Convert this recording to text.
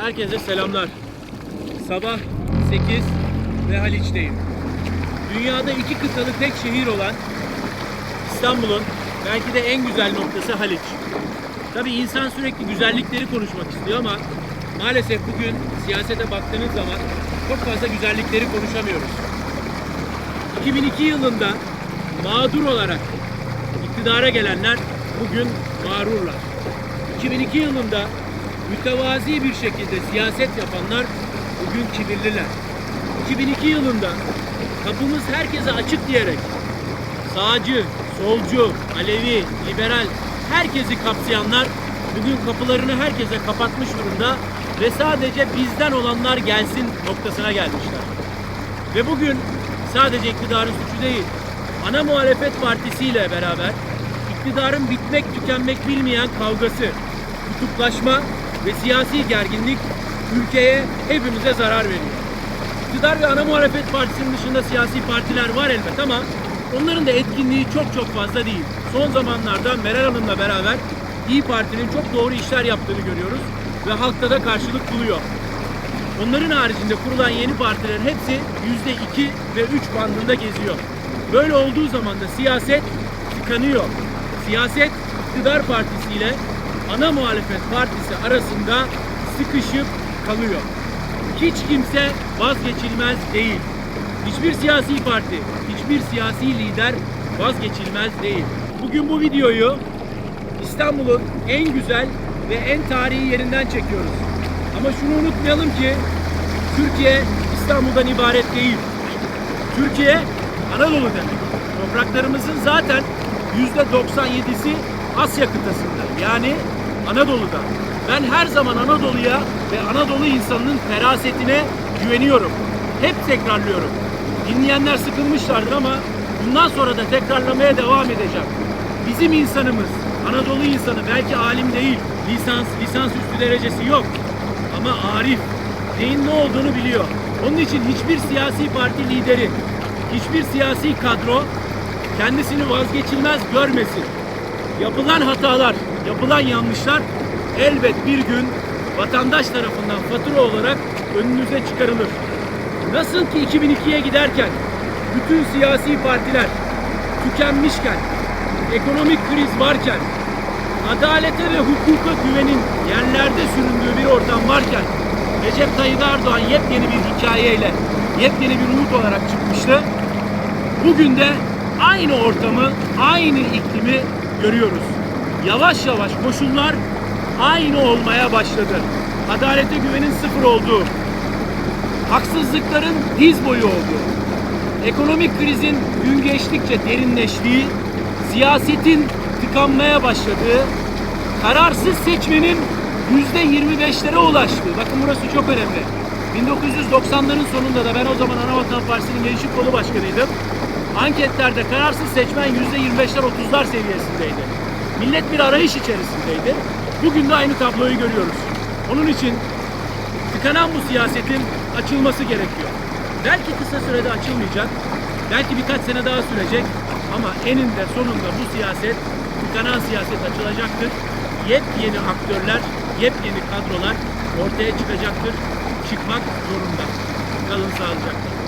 Herkese selamlar. Sabah 8 ve Haliç'teyim. Dünyada iki kıtalı tek şehir olan İstanbul'un belki de en güzel noktası Haliç. Tabii insan sürekli güzellikleri konuşmak istiyor ama maalesef bugün siyasete baktığınız zaman çok fazla güzellikleri konuşamıyoruz. 2002 yılında mağdur olarak iktidara gelenler bugün mağrurlar. 2002 yılında mütevazi bir şekilde siyaset yapanlar bugün kibirliler. 2002 yılında kapımız herkese açık diyerek sağcı, solcu, Alevi, liberal herkesi kapsayanlar bugün kapılarını herkese kapatmış durumda ve sadece bizden olanlar gelsin noktasına gelmişler. Ve bugün sadece iktidarın suçu değil, ana muhalefet partisiyle beraber iktidarın bitmek tükenmek bilmeyen kavgası, kutuplaşma ve siyasi gerginlik ülkeye hepimize zarar veriyor. İktidar ve ana muhalefet partisinin dışında siyasi partiler var elbet ama onların da etkinliği çok çok fazla değil. Son zamanlarda Meral Hanım'la beraber İyi Parti'nin çok doğru işler yaptığını görüyoruz ve halkta da karşılık buluyor. Onların haricinde kurulan yeni partilerin hepsi yüzde iki ve üç bandında geziyor. Böyle olduğu zaman da siyaset tıkanıyor. Siyaset iktidar partisiyle ana muhalefet partisi arasında sıkışıp kalıyor. Hiç kimse vazgeçilmez değil. Hiçbir siyasi parti, hiçbir siyasi lider vazgeçilmez değil. Bugün bu videoyu İstanbul'un en güzel ve en tarihi yerinden çekiyoruz. Ama şunu unutmayalım ki Türkiye İstanbul'dan ibaret değil. Türkiye Anadolu demek. Topraklarımızın zaten yüzde 97'si Asya kıtasında. Yani Anadolu'da. Ben her zaman Anadolu'ya ve Anadolu insanının ferasetine güveniyorum. Hep tekrarlıyorum. Dinleyenler sıkılmışlardır ama bundan sonra da tekrarlamaya devam edeceğim. Bizim insanımız, Anadolu insanı belki alim değil, lisans, lisans üstü derecesi yok. Ama arif, neyin ne olduğunu biliyor. Onun için hiçbir siyasi parti lideri, hiçbir siyasi kadro kendisini vazgeçilmez görmesin. Yapılan hatalar, yapılan yanlışlar elbet bir gün vatandaş tarafından fatura olarak önünüze çıkarılır. Nasıl ki 2002'ye giderken bütün siyasi partiler tükenmişken, ekonomik kriz varken, adalete ve hukuka güvenin yerlerde süründüğü bir ortam varken Recep Tayyip Erdoğan yepyeni bir hikayeyle, yepyeni bir umut olarak çıkmıştı. Bugün de aynı ortamı, aynı iklimi görüyoruz. Yavaş yavaş koşullar aynı olmaya başladı. Adalete güvenin sıfır olduğu, haksızlıkların diz boyu olduğu, ekonomik krizin gün geçtikçe derinleştiği, siyasetin tıkanmaya başladığı, kararsız seçmenin yüzde 25'lere ulaştığı. Bakın burası çok önemli. 1990'ların sonunda da ben o zaman Anavatan Partisi'nin gençlik kolu başkanıydım. Anketlerde kararsız seçmen yüzde 25'ler 30'lar seviyesindeydi. Millet bir arayış içerisindeydi. Bugün de aynı tabloyu görüyoruz. Onun için tıkanan bu siyasetin açılması gerekiyor. Belki kısa sürede açılmayacak, belki birkaç sene daha sürecek ama eninde sonunda bu siyaset, tıkanan siyaset açılacaktır. Yepyeni aktörler, yepyeni kadrolar ortaya çıkacaktır. Çıkmak zorunda. Kalın sağlıcakla.